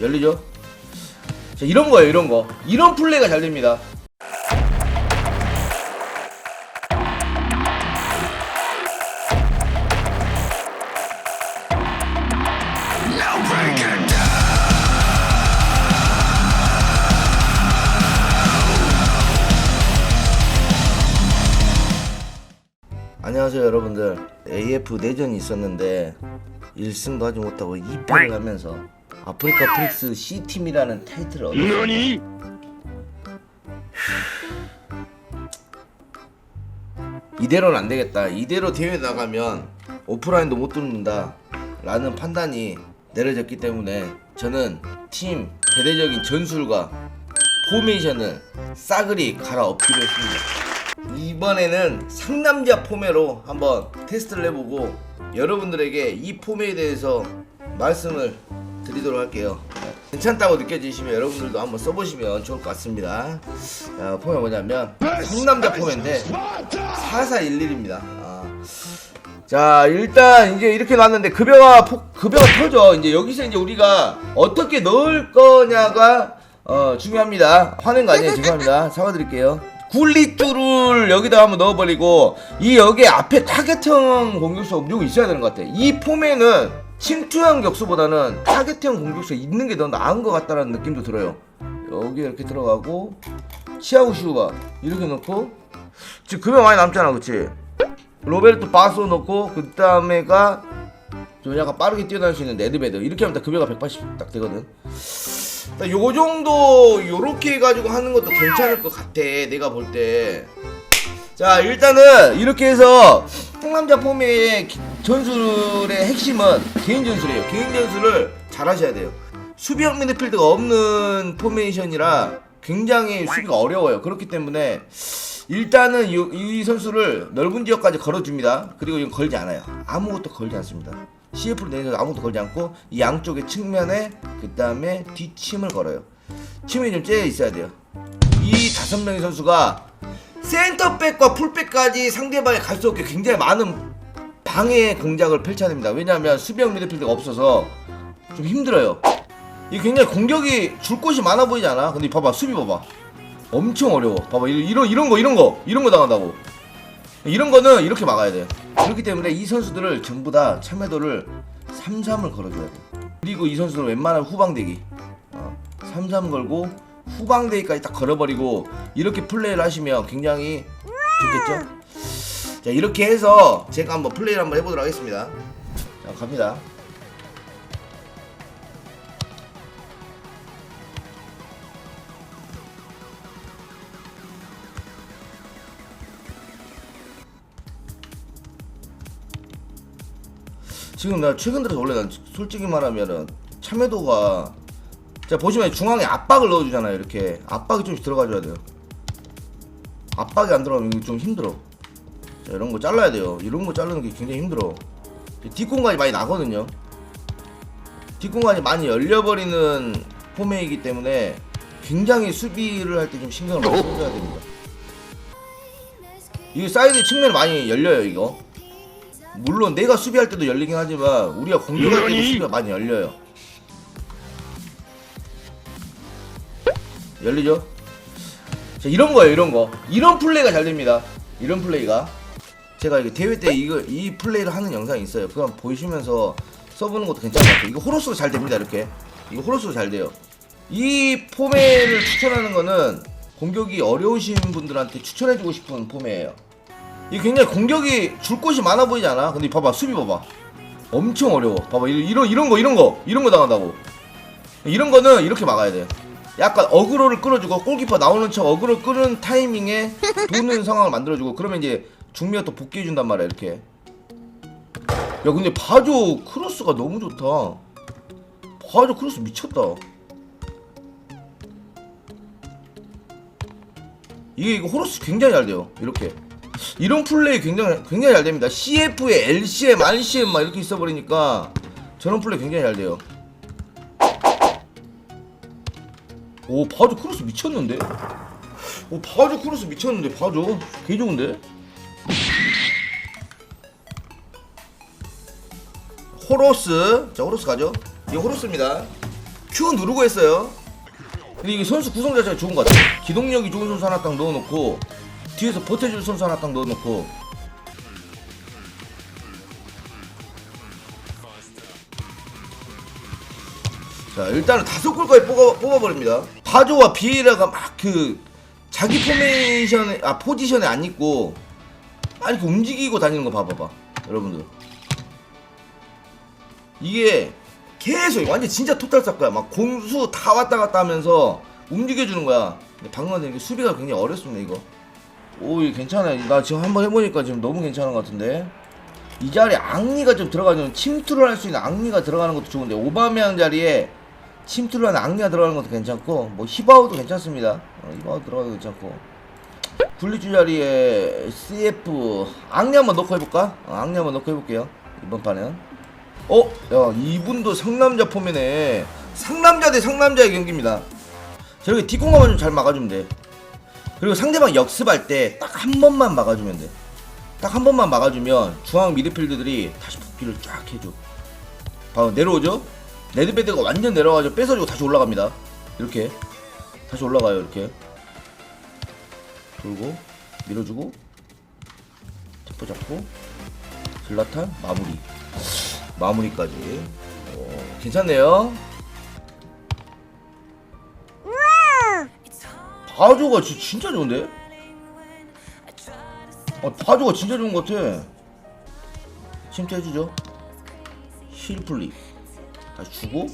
열리죠? 자, 이런 거예요, 이런 거. 이런 플레이가 잘 됩니다. 안녕하세요 여러분들 AF 내전이 있었는데 1승도 하지 못하고 2패를 하면서 아프리카 프릭스 C팀이라는 타이틀을 너니? 이대로는 안 되겠다. 이대로 대회 나가면 오프라인도 못 뚫는다. 라는 판단이 내려졌기 때문에 저는 팀 대대적인 전술과 포메이션을 싸그리 갈아엎기로 했습니다. 이번에는 상남자 포메로 한번 테스트를 해보고 여러분들에게 이 포메에 대해서 말씀을 드리도록 할게요 괜찮다고 느껴지시면 여러분들도 한번 써보시면 좋을 것 같습니다 자, 포메 뭐냐면 상남자 포메인데 4411입니다. 아. 자, 일단 이제 이렇게 놨는데 급여가 폭- 급여가 터져. 이제 여기서 이제 우리가 어떻게 넣을 거냐가 어, 중요합니다. 화낸 거 아니에요? 죄송합니다. 사과드릴게요. 굴리뚜를 여기다 한번 넣어버리고 이 여기 앞에 타겟형 공격수가 무조건 있어야 되는 것 같아. 이 폼에는 침투형 격수보다는 타겟형 공격수가 있는 게 더 나은 것 같다는 느낌도 들어요. 여기 이렇게 들어가고 치아고 슈바 이렇게 넣고. 지금 급여 많이 남잖아 그치? 로베르토 바소 넣고 그 다음에가 좀 약간 빠르게 뛰어다닐 수 있는 네드베드. 이렇게 하면 딱 급여가 180 딱 되거든. 딱요 정도 요렇게 해가지고 하는 것도 괜찮을 것 같아 내가 볼 때 자 일단은 이렇게 해서 폼의 기- 전술의 핵심은 개인 전술이에요 개인 전술을 잘 하셔야 돼요 수비형 미드필드가 없는 포메이션이라 굉장히 수비가 어려워요 그렇기 때문에 일단은 이, 이 선수를 넓은 지역까지 걸어줍니다. 그리고 이건 걸지 않아요. 아무것도 걸지 않습니다. CF로 내서 아무것도 걸지 않고 이 양쪽의 측면에 그 다음에 뒷침을 걸어요. 침이 좀 째여 있어야 돼요. 이 다섯 명의 선수가 센터백과 풀백까지 상대방이 갈 수 없게 굉장히 많은 방해 공작을 펼쳐야 됩니다. 왜냐하면 수비형 미드필드가 없어서 좀 힘들어요. 이게 굉장히 공격이 줄 곳이 많아 보이지 않아? 근데 봐봐 수비 봐봐. 엄청 어려워. 봐봐 이런 이런 거 이런 거 이런 거 당한다고. 이런 거는 이렇게 막아야 돼. 그렇기 때문에 이 선수들을 전부 다 참여도를 3-3을 걸어줘야 돼. 그리고 이 선수들은 웬만하면 후방대기. 어, 3-3 걸고 후방대기까지 딱 걸어버리고 이렇게 플레이를 하시면 굉장히 좋겠죠? 자 이렇게 해서 제가 한번 플레이를 한번 해보도록 하겠습니다. 자 갑니다. 지금 나 최근 들어서 원래 난 솔직히 말하면은 참여도가 자 보시면 중앙에 압박을 넣어주잖아요 이렇게 압박이 좀씩 들어가줘야 돼요 압박이 안 들어가면 좀 힘들어 자 이런 거 잘라야 돼요 이런 거 자르는 게 굉장히 힘들어 뒷공간이 많이 나거든요 뒷공간이 많이 열려버리는 포메이기 때문에 굉장히 수비를 할 때 좀 신경을 많이 써줘야 됩니다 이거 사이드 측면이 많이 열려요 이거 물론 내가 수비할 때도 열리긴 하지만 우리가 공격할 때도? 수비가 많이 열려요. 열리죠? 자 이런 거예요 이런 거 이런 플레이가 잘 됩니다. 이런 플레이가 제가 이거 대회 때 이거 이 플레이를 하는 영상이 있어요. 한번 보시면서 써보는 것도 괜찮을 것 같아요. 이거 호러스로 잘 됩니다 이렇게 이거 호러스로 잘 돼요. 이 포메를 추천하는 거는 공격이 어려우신 분들한테 추천해주고 싶은 포메예요. 이게 굉장히 공격이 줄 곳이 많아 보이지 않아? 근데 봐봐 수비 봐봐 엄청 어려워 봐봐 이- 이런 이런 거 이런 거 이런 거 당한다고 이런 거는 이렇게 막아야 돼 약간 어그로를 끌어주고 골키퍼 나오는 척 어그로 끄는 타이밍에 도는 상황을 만들어주고 그러면 이제 중미가 또 복귀해 준단 말이야 이렇게 야 근데 바조 크로스가 너무 좋다 바조 크로스 미쳤다 이게 이거 호러스 굉장히 잘 돼요 이렇게 이런 플레이 굉장히 굉장히 잘 됩니다. CF에 LCM, RCM 막 이렇게 있어버리니까 저런 플레이 굉장히 잘 돼요. 오 바조 크로스 미쳤는데? 오 바조 크로스 미쳤는데 바조 개 좋은데? 호로스 자 호로스 가죠. 이거 호로스입니다. Q 누르고 했어요. 근데 이게 선수 구성 자체가 좋은 것 같아요. 기동력이 좋은 선수 하나 딱 넣어놓고 뒤에서 버텨줄 선수 하나 딱 넣어놓고 자 일단은 다섯 골까지 뽑아, 뽑아버립니다. 바조와 비에라가 막 그 자기 포메이션에 아 포지션에 안 있고 막 이렇게 움직이고 다니는 거 봐봐봐 여러분들 이게 계속 완전 진짜 토탈 삭 거야. 막 공수 다 왔다 갔다 하면서 움직여주는 거야. 근데 방금 전에 이게 수비가 굉장히 어렵습니다 이거. 오 이거 괜찮아요. 나 지금 한번 해보니까 지금 너무 괜찮은 것 같은데. 이 자리에 앙리가 좀 들어가면 침투를 할 수 있는 앙리가 들어가는 것도 좋은데 오바메양 자리에 침투를 하는 앙리가 들어가는 것도 괜찮고 뭐 히바우도 괜찮습니다. 어, 히바우 들어가도 괜찮고. 분리주 자리에 CF 앙리 한번 넣고 해볼까? 어, 앙리 한번 넣고 해볼게요. 이번 판은 어? 야 이분도 상남자 폼이네. 상남자 대 상남자의 경기입니다. 저렇게 뒷공간만 좀 잘 막아주면 돼. 그리고 상대방 역습할 때 딱 한 번만 막아주면 돼. 딱 한 번만 막아주면 중앙 미드필드들이 다시 복귀를 쫙 해줘. 봐봐 내려오죠? 레드베드가 완전 내려가지고 뺏어주고 다시 올라갑니다. 이렇게. 다시 올라가요 이렇게. 돌고 밀어주고. 템포 잡고. 슬라탄 마무리 마무리까지. 어, 괜찮네요. 바조가 지- 진짜 좋은데? 아, 바조가 진짜 좋은 것 같아. 침투해주죠. 힐플리. 다시 주고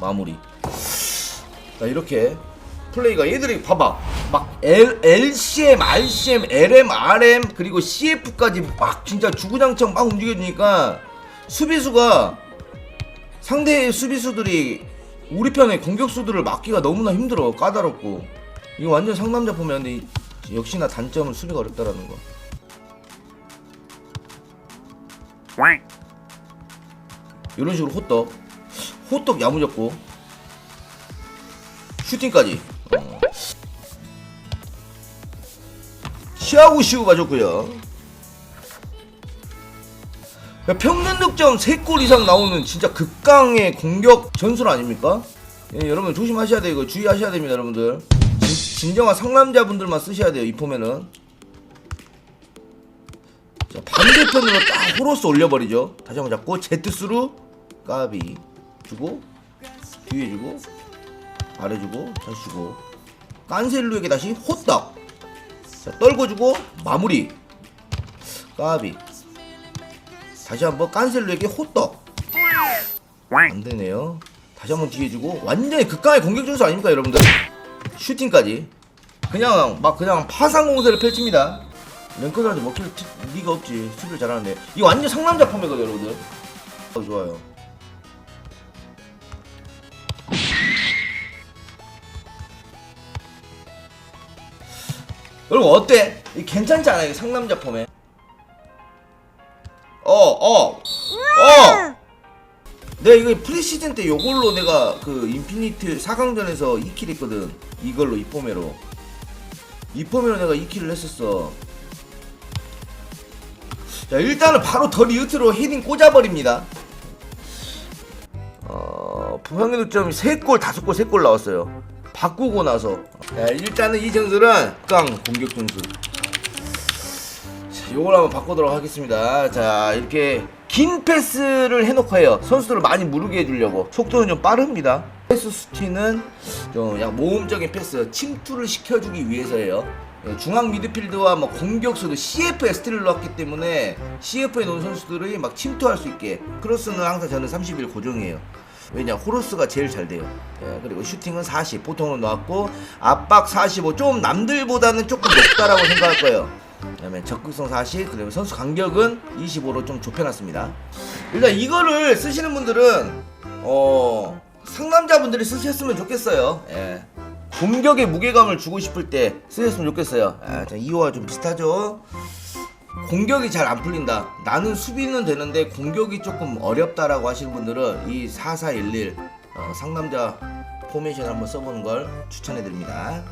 마무리. 자 이렇게 플레이가 얘들이 봐봐. 막 L, LCM, RCM, LM, RM 그리고 CF까지 막 진짜 주구장창 막 움직여주니까 수비수가 상대의 수비수들이 우리 편의 공격수들을 막기가 너무나 힘들어. 까다롭고. 이거 완전 상남자 보면 역시나 단점은 수비가 어렵다라는 거. 이런 식으로 호떡. 호떡 야무졌고. 슈팅까지. 어. 시하고 시우가 좋고요 평균 득점 3골 이상 나오는 진짜 극강의 공격 전술 아닙니까? 예, 여러분 조심하셔야 돼요. 이거 주의하셔야 됩니다 여러분들. 진, 진정한 상남자분들만 쓰셔야 돼요 이 폼에는 자, 반대편으로 딱 호로스 올려버리죠. 다시 한번 잡고 제트스루 까비 주고 뒤에 주고 아래 주고 다시 주고. 깐셀루에게 다시 호떡. 자 떨궈 주고 마무리. 까비 다시 한번 깐셀루에게 호떡. 안되네요. 다시 한번 뒤에 주고 완전히 극강의 공격 전수 아닙니까 여러분들? 슈팅까지. 그냥 막 그냥 파상 공세를 펼칩니다. 랭커들한테 먹힐 티- 리가 없지. 수비를 잘하는데. 이거 완전 상남자 폼이거든요 여러분들. 어, 좋아요. 여러분 어때? 이 괜찮지 않아요? 이 상남자 폼에 어 어, 어. 내가 이거 프리시즌 때 요걸로 내가 그 인피니트 4강전에서 2킬 했거든. 이걸로 이 폼에로. 이 폼에로 내가 2킬을 했었어. 자 일단은 바로 더 리우트로 헤딩 꽂아버립니다. 어 평균 득점이 3골 5골 3골 나왔어요. 바꾸고 나서. 자, 일단은 이 전술은 깡 공격 전술 자, 요걸 한번 바꾸도록 하겠습니다. 자 이렇게 긴 패스를 해놓고 해요. 선수들을 많이 무르게 해주려고. 속도는 좀 빠릅니다. 패스 수치는 좀 약간 모험적인 패스 침투를 시켜주기 위해서예요. 예, 중앙 미드필드와 뭐 공격수도 CF에 스틸을 넣었기 때문에 CF에 놓은 선수들이 막 침투할 수 있게. 크로스는 항상 저는 31 고정이에요. 왜냐 호로스가 제일 잘 돼요. 예, 그리고 슈팅은 40 보통으로 나왔고 압박 45 좀 남들보다는 조금 높다라고 생각할 거예요 그다음에 적극성 40 그다음에 선수 간격은 25로 좀 좁혀놨습니다 일단 이거를 쓰시는 분들은 어 상남자분들이 쓰셨으면 좋겠어요 예. 공격에 무게감을 주고 싶을 때 쓰셨으면 좋겠어요 아, 자, 이호와 좀 비슷하죠 공격이 잘 안 풀린다. 나는 수비는 되는데 공격이 조금 어렵다라고 하시는 분들은 이 4411 어, 상남자 포메이션 한번 써보는 걸 추천해 드립니다.